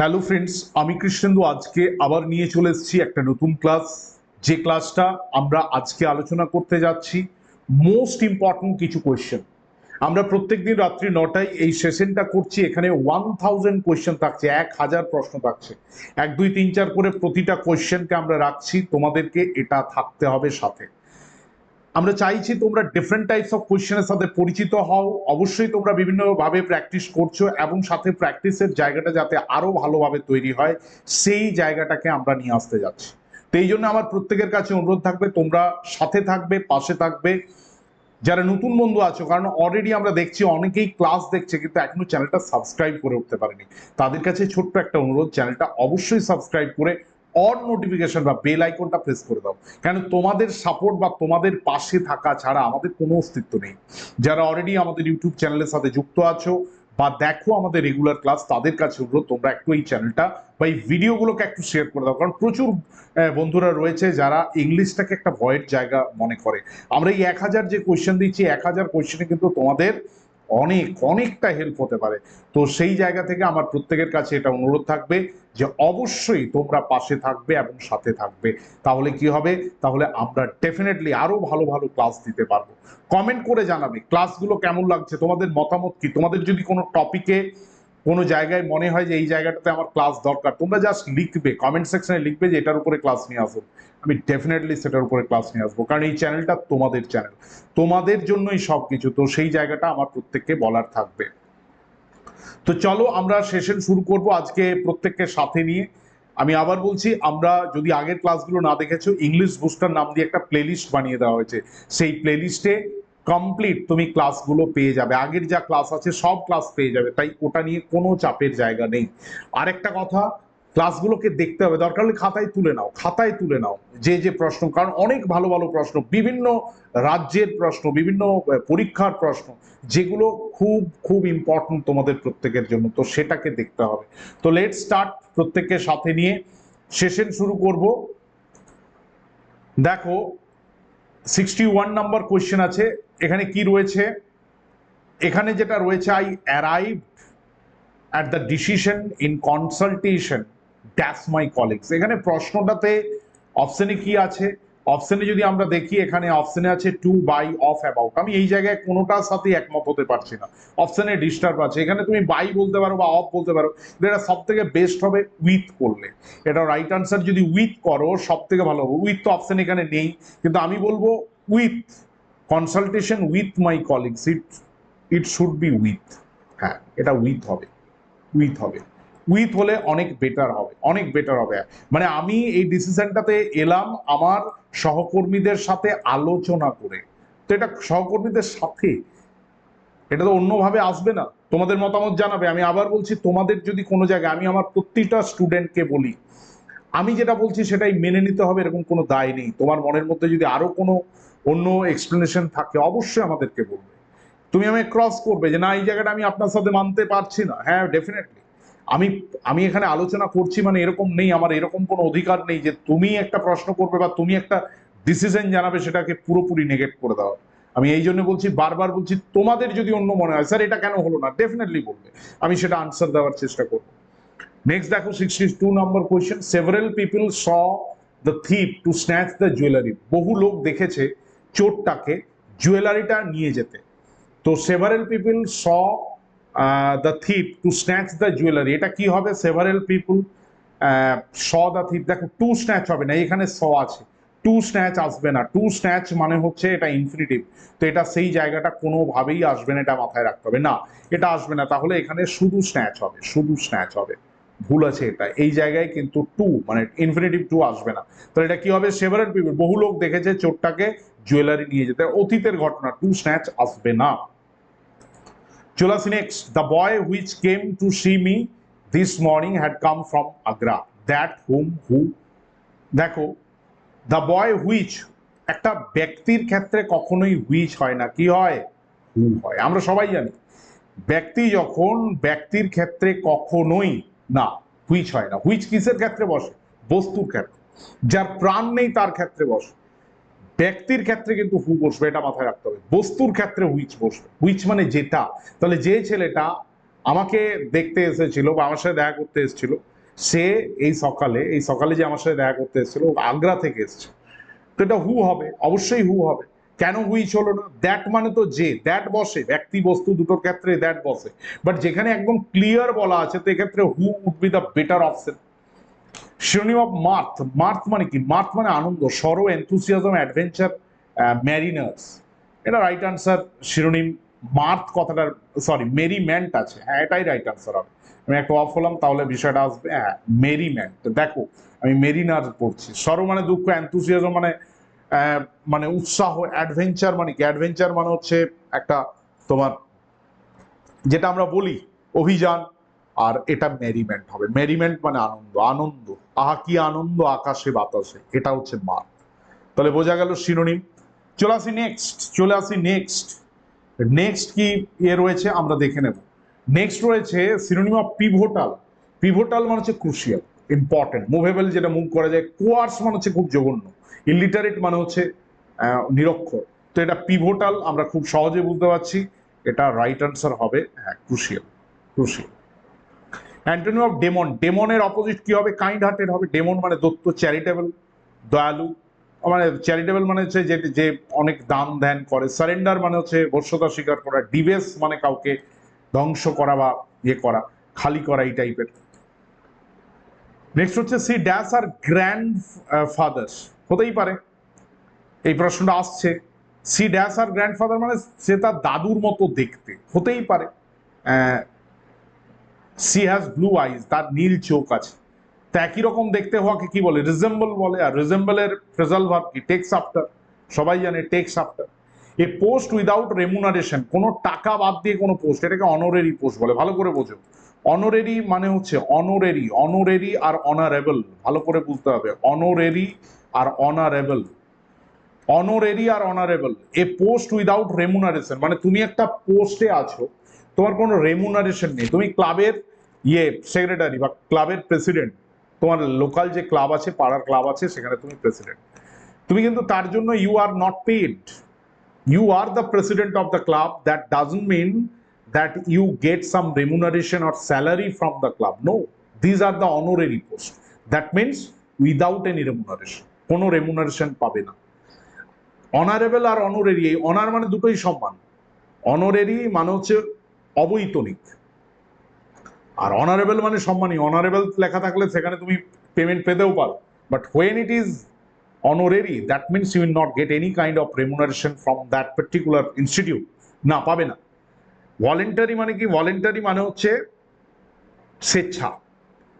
Hello friends আমি কৃষ্ণেন্দু। আজকে আবার নিয়ে চলে এসেছি একটা নতুন ক্লাস যে ক্লাসটা আমরা আজকে আলোচনা করতে যাচ্ছি মোস্ট ইম্পর্টেন্ট কিছু কোয়েশ্চেন আমরা প্রত্যেকদিন রাত্রি নটায় এই সেশনটা করছি। এখানে ওয়ান থাউজেন্ড কোয়েশ্চেন থাকছে, এক হাজার প্রশ্ন থাকছে। এক, দুই, তিন, চার করে প্রতিটা কোয়েশ্চেনকে আমরা রাখছি। তোমাদেরকে এটা থাকতে হবে সাথে। আমরা চাইছি তোমরা ডিফারেন্ট টাইপস অফ কোয়েশ্চেনের সাথে পরিচিত হও। অবশ্যই তোমরা বিভিন্নভাবে প্র্যাকটিস করছ এবং সাথে প্র্যাকটিসের জায়গাটা যাতে আরও ভালোভাবে তৈরি হয়, সেই জায়গাটাকে আমরা নিয়ে আসতে যাচ্ছি। তো এই জন্য আমার প্রত্যেকের কাছে অনুরোধ থাকবে, তোমরা সাথে থাকবে, পাশে থাকবে। যারা নতুন বন্ধু আছো, কারণ অলরেডি আমরা দেখছি, অনেকেই ক্লাস দেখছে, কিন্তু এখনও চ্যানেলটা সাবস্ক্রাইব করে উঠতে পারেনি। তাদের কাছে ছোট্ট একটা অনুরোধ চ্যানেলটা অবশ্যই সাবস্ক্রাইব করে অন নোটিফিকেশন বা বেল আইকনটা প্রেস করে দাও। কেন তোমাদের সাপোর্ট বা তোমাদের পাশে থাকা ছাড়া আমাদের কোনো অস্তিত্ব নেই। যারা অলরেডি আমাদের ইউটিউব চ্যানেলের সাথে যুক্ত আছো বা দেখো আমাদের রেগুলার ক্লাস তাদের কাছে অনুরোধ, তোমরা একটু এই চ্যানেলটা বা এই ভিডিওগুলোকে একটু শেয়ার করে দাও। কারণ প্রচুর বন্ধুরা রয়েছে যারা ইংলিশটাকে একটা ভয়ের জায়গা মনে করে। আমরা এই এক হাজার যে কোয়েশ্চেন দিচ্ছি, এক হাজার কোয়েশ্চেনে কিন্তু তোমাদের অনেক, অনেকটা হেল্প হতে পারে। তো সেই জায়গা থেকে আমার প্রত্যেকের কাছে এটা অনুরোধ থাকবে যে অবশ্যই তোমরা পাশে থাকবে এবং সাথে থাকবে। তাহলে কি হবে? তাহলে আমরা ডেফিনেটলি আরও ভালো ভালো ক্লাস দিতে পারব। কমেন্ট করে জানাবে ক্লাসগুলো কেমন লাগছে? তোমাদের মতামত কি? তোমাদের যদি কোনো টপিকে কোনো জায়গায় মনে হয় যে এই জায়গাটাতে আমার ক্লাস দরকার। তোমরা জাস্ট লিখবে কমেন্ট সেকশনে লিখবে যে এটার উপরে ক্লাস নিয়ে আসো। আমি ডেফিনেটলি সেটার উপরে ক্লাস নিয়ে আসব, কারণ এই চ্যানেলটা তোমাদের চ্যানেল তোমাদের জন্যই সব কিছু তো সেই জায়গাটা আমার প্রত্যেককে বলার থাকবে। তো চলো আমরা সেশন শুরু করব আজকে প্রত্যেককে সাথে নিয়ে। আমি আবার বলছি, আমরা যদি আগের ক্লাসগুলো না দেখেছ ইংলিশ বুস্টার নাম দিয়ে একটা প্লেলিস্ট বানিয়ে দেওয়া হয়েছে। সেই প্লেলিস্টে কমপ্লিট তুমি ক্লাসগুলো পেয়ে যাবে। আগের যা ক্লাস আছে, সব ক্লাস পেয়ে যাবে। তাই ওটা নিয়ে কোনো চাপের জায়গা নেই। আরেকটা কথা ক্লাসগুলোকে দেখতে হবে। দরকার হলে খাতায় তুলে নাও, খাতায় তুলে নাও যে যে প্রশ্ন। কারণ অনেক ভালো ভালো প্রশ্ন, বিভিন্ন রাজ্যের প্রশ্ন, বিভিন্ন পরীক্ষার প্রশ্ন, যেগুলো খুব খুব ইম্পর্টেন্ট তোমাদের প্রত্যেকের জন্য। তো সেটাকে দেখতে হবে। তো লেট স্টার্ট প্রত্যেকের সাথে নিয়ে। সেশন শুরু করব। দেখো সিক্সটি ওয়ান নাম্বার কোয়েশ্চেন আছে, এখানে কি রয়েছে? এখানে যেটা রয়েছে I arrive at the decision in consultation dash my colleagues এখানে প্রশ্নটাতে অপশানে কি আছে? অপশনে যদি আমরা দেখি, এখানে অপশনে আছে টু বাই অফ অ্যাবাউট আমি এই জায়গায় কোনোটার সাথে একমত হতে পারছি না। অপশনে ডিস্টার্ব আছে। এখানে তুমি বাই বলতে পারো বা অফ বলতে পারো। এটা সব থেকে বেস্ট হবে উইথ করলে। এটা রাইট আনসার যদি উইথ করো সব থেকে ভালো হবে। উইথ তো অপশন এখানে নেই। কিন্তু আমি বলব with consultation with my colleagues it it should be with হ্যাঁ এটা উইথ হবে। উইথ হবে। উইথ হলে অনেক বেটার হবে, অনেক বেটার হবে। মানে আমি এই ডিসিশনটাতে এলাম আমার সহকর্মীদের সাথে আলোচনা করে। তো এটা সহকর্মীদের সাথে, এটা তো অন্যভাবে আসবে না। তোমাদের মতামত জানাবে। আমি আবার বলছি, তোমাদের যদি কোনো জায়গায়, আমি আমার প্রতিটা স্টুডেন্টকে বলি, আমি যেটা বলছি সেটাই মেনে নিতে হবে, এরকম কোনো দায় নেই। তোমার মনের মধ্যে যদি আরও কোনো অন্য এক্সপ্লেনেশন থাকে, অবশ্যই আমাদেরকে বলবে। তুমি আমায় ক্রস করবে যে, না, এই জায়গাটা আমি আপনার সাথে মানতে পারছি না। হ্যাঁ ডেফিনেটলি আমি আমি এখানে আলোচনা করছি মানে এরকম নেই, আমার এরকম কোনো অধিকার নেই যে তুমি একটা প্রশ্ন করবে বা তুমি একটা ডিসিশন জানাবে সেটাকে পুরোপুরি নেগেট করে দেওয়া আমি এই জন্য বলছি, বারবার বলছি, তোমাদের যদি অন্য মনে হয়, স্যার, এটা কেন হলো না? ডেফিনেটলি বলবে। আমি সেটা আনসার দেওয়ার চেষ্টা করব। নেক্সট দেখো sixty two number question several people saw the thief to snatch the jewellery বহু লোক দেখেছে চোরটাকে জুয়েলারিটা নিয়ে যেতে। তো several people saw the thief to snatch the jewellery এটা কি হবে? Several people saw the thief দেখো টু স্ন্যাচ হবে না, এখানে স আছে। টু স্ন্যাচ আসবে না। টু স্ন্যাচ মানে হচ্ছে এটা ইনফিনিটিভ তো এটা সেই জায়গাটা কোনোভাবেই আসবে না, এটা মাথায় রাখতে হবে। না, এটা আসবে না। তাহলে এখানে শুধু স্ন্যাচ হবে, শুধু স্ন্যাচ হবে। ভুল আছে এটা। এই জায়গায় কিন্তু টু মানে ইনফিনিটিভ টু আসবে না। তো এটা কি হবে? সেভারেল পিপল বহু লোক দেখেছে চোরটাকে জুয়েলারি নিয়ে যেতে। অতীতের ঘটনা টু স্ন্যাচ আসবে না। আসি next the boy which came to see me this morning had come from Agra that whom who দেখো দ্য বয় হুইচ একটা ব্যক্তির ক্ষেত্রে কখনোই হুইচ হয় না। কি হয়? হু হয়? আমরা সবাই জানি। ব্যক্তি যখন ব্যক্তির ক্ষেত্রে কখনোই না হুইচ হয় না। হুইচ কিসের ক্ষেত্রে বসে? বস্তুর ক্ষেত্রে। যার প্রাণ নেই, তার ক্ষেত্রে বসে। ব্যক্তির ক্ষেত্রে কিন্তু হু বসবে, এটা মাথায় রাখতে হবে। বস্তুর ক্ষেত্রে হুইচ বসবে। হুইচ মানে যেটা। তাহলে যে ছেলেটা আমাকে দেখতে এসেছিল বা আমার সাথে দেখা করতে এসেছিল, সে এই সকালে এই সকালে যে আমার সাথে দেখা করতে এসেছিল আগ্রা থেকে এসেছে। তো এটা হু হবে, অবশ্যই হু হবে। কেন হুইচ হলো না? দ্যাট মানে তো যে দ্যাট বসে। ব্যক্তি, বস্তু দুটোর ক্ষেত্রে দ্যাট বসে। বাট যেখানে একদম ক্লিয়ার বলা আছে, তো এক্ষেত্রে who would be the better option synonym of mirth mirth মানে কি? মার্থ মানে আনন্দ, সরো এনথুসিয়াজম অ্যাডভেঞ্চার ম্যারিনার্স এটা রাইট আনসার শিরোনিম মার্থ কথাটার সরি মেরিমেন্ট আছে। হ্যাঁ এটাই রাইট আনসার হবে। আমি একটা অফ হলাম, তাহলে বিষয়টা আসবে হ্যাঁ মেরিমেন্ট দেখো, আমি মেরিনার পড়ছি। সরো মানে দুঃখ এনথুসিয়াজম মানে মানে উৎসাহ অ্যাডভেঞ্চার মানে কি? অ্যাডভেঞ্চার মানে হচ্ছে একটা তোমার, যেটা আমরা বলি, অভিযান। আর এটা মেরিমেন্ট হবে। মেরিমেন্ট মানে আনন্দ। আনন্দ। আহা, কি আনন্দ আকাশে, বাতাসে। এটা হচ্ছে মার্থ তাহলে বোঝা গেল শিরোনিম চলে আসি নেক্সট চলে আসি নেক্সট নেক্সট কি ইয়ে রয়েছে? আমরা দেখে নেব। নেক্সট রয়েছে সিনোনিম অফ পিভোটাল পিভোটাল মানে হচ্ছে ক্রুশিয়াল ইম্পর্টেন্ট মুভেবল যেটা মুভ করা যায় কোয়ার্স মানে হচ্ছে খুব জঘন্য। ইলিটারেট মানে হচ্ছে নিরক্ষর। তো এটা পিভোটাল আমরা খুব সহজে বুঝতে পারছি। এটা রাইট আনসার হবে হ্যাঁ crucial crucial antonym of demon. ডেমনের opposite কি হবে? কাইন্ড হার্টেড হবে। ডেমন মানে দত্ত চ্যারিটেবল দয়ালু। মানে চ্যারিটেবল মানে হচ্ছে যে যে অনেক দান ধ্যান করে। সারেন্ডার মানে হচ্ছে বর্ষতা স্বীকার করা। ডিভেস মানে কাউকে ধ্বংস করা বা ইয়ে করা, খালি করা, এই টাইপের নেক্সট হচ্ছে সি ড্যাশ আর গ্র্যান্ড ফাদার্স হতেই পারে। এই প্রশ্নটা আসছে। সি ড্যাশ আর গ্র্যান্ডফাদার মানে সে তার দাদুর মতো দেখতে। হতেই পারে। সি হ্যাজ ব্লু আইজ তার নীল চোখ আছে। তা একই রকম দেখতে হওয়াকে কি বলে? রিজেম্বল বলে, আর রিজেম্বলের ফ্রেজাল ভাব কি? টেক্স আফটার সবাই জানে text after a post without remuneration কোনো টাকা বাদ দিয়ে কোনো পোস্ট এটাকে অনোরেরি পোস্ট বলে। ভালো করে বোঝো। অনোরেরি মানে হচ্ছে অনোরেরি অনোরেরি আর অনারেবল ভালো করে বুঝতে হবে। অনোরেরি আর honourable honorary R honourable a post without remuneration মানে তুমি একটা পোস্টে আছো তোমার কোনো রেমুনারেশন নেই। তুমি ক্লাবের ইয়ে সেক্রেটারি বা ক্লাবের প্রেসিডেন্ট তোমার লোকাল যে ক্লাব আছে, পাড়ার ক্লাব আছে, সেখানে তুমি প্রেসিডেন্ট তুমি কিন্তু তার জন্য you are not paid you are the president of the club that doesn't mean that you get some remuneration or salary from the club no these are the honorary post that means without any remuneration কোনো remuneration পাবে না। অনারেবেল আর অনোরারি এই honour মানে দুটোই সম্মান অনোরারি মানে হচ্ছে অবৈতনিক। আর অনারেবল মানে সম্মানী। অনারেবল লেখা থাকলে সেখানে তুমি পেমেন্ট পেতেও পারো। But when it is honorary, that means you will not get any kind of remuneration from that particular institute না, পাবে না। ভলেন্টারি মানে কি? ভলেন্টারি মানে হচ্ছে স্বেচ্ছা।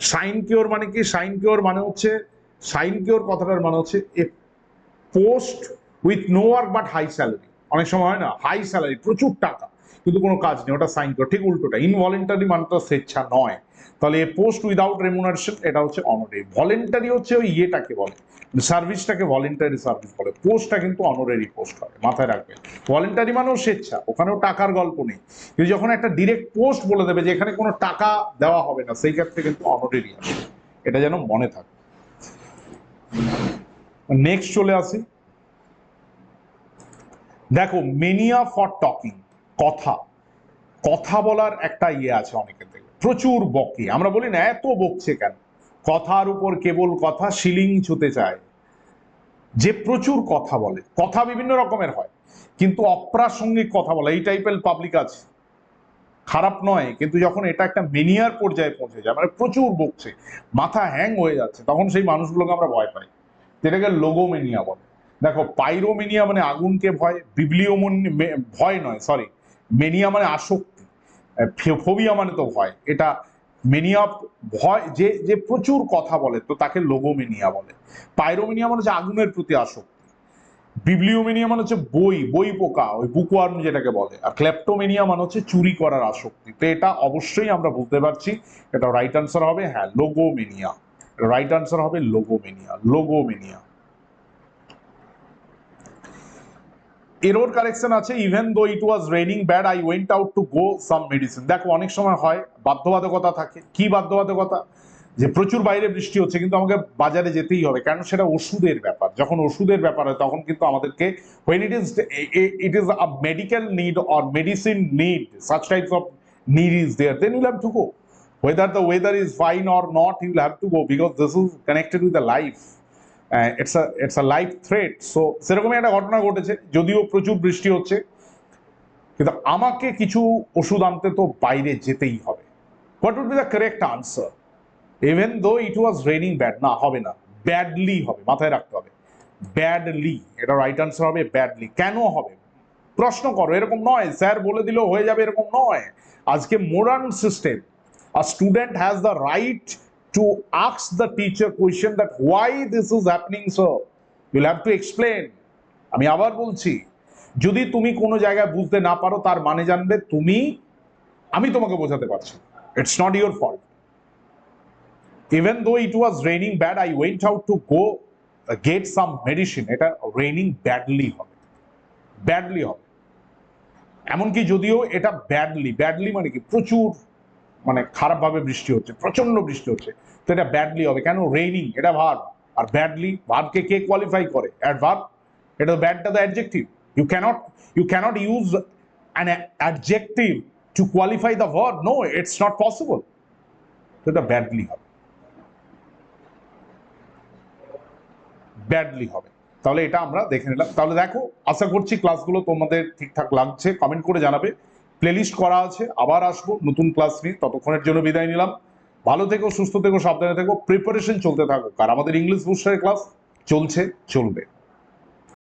সাইন কিওর মানে কি? সাইন কিওর মানে হচ্ছে সাইন কিওর কথাটার মানে হচ্ছে a post with no work but high salary অনেক সময় হয় না? হাই স্যালারি প্রচুর টাকা। কিন্তু কোনো কাজ নেই, ওটা সাইন কিওর ঠিক উল্টোটা ইনভলেন্টারি মানে তো স্বেচ্ছা নয়। তাহলে পোস্ট উইদাউট রেমুনারেশন এটা হচ্ছে অনারি ভলেন্টারি হচ্ছে ওই ইয়েটাকে বলে সার্ভিসটাকে ভলেন্টারি সার্ভিস বলে। পোস্টটা কিন্তু অনারারি পোস্ট হবে, মাথায় রাখবে ভলেন্টারি মানেও স্বেচ্ছা, ওখানেও টাকার গল্প নেই। কিন্তু যখন একটা ডিরেক্ট পোস্ট বলে দেবে যে এখানে কোনো টাকা দেওয়া হবে না, সেই ক্ষেত্রে কিন্তু অনারারি আসবে এটা যেন মনে থাকে। নেক্সট চলে আসি। দেখো মেনিয়া ফর টকিং কথা। কথা বলার একটা ইয়ে আছে অনেকের থেকে প্রচুর বকে। আমরা বলি না, এত বকছে কেন? কথার উপর কেবল কথা শিলিং ছুতে চায়। যে প্রচুর কথা বলে, কথা বিভিন্ন রকমের হয়, কিন্তু অপ্রাসঙ্গিক কথা বলে, এই টাইপের পাবলিক আছে। খারাপ নয়, কিন্তু যখন এটা একটা মেনিয়ার পর্যায়ে পৌঁছে যায় মানে প্রচুর বকছে, মাথা হ্যাং হয়ে যাচ্ছে, তখন সেই মানুষগুলোকে আমরা ভয় পাই। যেটাকে লোগোমেনিয়া বলে। দেখো পাইরোমেনিয়া মানে আগুনকে ভয় বিবলিওমন ভয় নয় সরি মেনিয়া মানে আসক্তি ফোবিয়া মানে তো ভয়। এটা মেনিয়া ভয়, যে যে প্রচুর কথা বলে, তো তাকে লোগোমেনিয়া বলে। পাইরোমেনিয়া মানে হচ্ছে আগুনের প্রতি আসক্তি। বিবলিওমেনিয়া মানে হচ্ছে বই বই পোকা, ওই বুকওয়ার্ম যেটাকে বলে। আর ক্লেপ্টোমেনিয়া মানে হচ্ছে চুরি করার আসক্তি। তো এটা অবশ্যই আমরা বুঝতে পারছি, এটা রাইট আনসার হবে হ্যাঁ লোগোমেনিয়া রাইট আনসার হবে লোগোমেনিয়া লোগোমেনিয়া এরোর কারেকশন আছে even though it was raining bad I went out to go some medicine দেখো অনেক সময় হয় বাধ্যবাধকতা থাকে কি বাধ্যবাধকতা যে প্রচুর বাইরে বৃষ্টি হচ্ছে কিন্তু আমাকে বাজারে যেতেই হবে কারণ সেটা ওষুধের ব্যাপার যখন ওষুধের ব্যাপার হয় তখন কিন্তু আমাদেরকে when it is it is a medical need or medicine need such types of need is there, then you'll have to go. Whether the weather is fine or not, you'll have to go because this is connected with the life. It's a it's a life threat. So, সেরকমই একটা ঘটনা ঘটেছে, যদিও প্রচুর বৃষ্টি হচ্ছে। কিন্তু আমাকে কিছু ওষুধ আনতে তো বাইরে যেতেই হবে। What would be the correct answer even though it was raining bad না, হবে না। ব্যাডলি হবে, মাথায় রাখতে হবে। ব্যাডলি এটা রাইট আনসার হবে ব্যাডলি কেন হবে? প্রশ্ন করো, এরকম নয়। স্যার বলে দিলেও হয়ে যাবে, এরকম নয়। আজকে modern system a student has the right to ask the teacher question that why this is happening, sir. You'll have to explain. আমি আবার বলছি, যদি তুমি কোনো জায়গায় বুঝতে না পারো, তার মানে জানবে তুমি, আমি তোমাকে বোঝাতে পারছি। It's not your fault even though it was raining bad I went out to go get some medicine এটা রেইনিং ব্যাডলি হবে। ব্যাডলি হবে। এমনকি যদিও এটা ব্যাডলি ব্যাডলি মানে কি? প্রচুর মানে খারাপভাবে বৃষ্টি হচ্ছে প্রচণ্ড বৃষ্টি হচ্ছে। তো এটা ব্যাডলি হবে। কেন? রেইনিং এটা ভার্ব আর ব্যাডলি ভার্বকে কে কোয়ালিফাই করে? অ্যাডভার্ব এটা তো ব্যাডটা the adjective you can't you can't use an adjective to qualify the verb no it's not possible তো এটা ব্যাডলি হবে। ব্যাডলি হবে। তাহলে এটা আমরা দেখে নিলাম। তাহলে দেখো, আশা করছি ক্লাসগুলো তোমাদের ঠিকঠাক লাগছে। কমেন্ট করে জানাবে। প্লেলিস্ট করা আছে, আবার আসব, নতুন ক্লাস নিয়ে, ততক্ষণের জন্য বিদায় নিলাম। ভালো থেকো, সুস্থ থেকো, সাবধানে থেকো প্রিপারেশন চলতে থাকুক আর আমাদের ইংলিশ বুস্টারের ক্লাস চলছে, চলবে।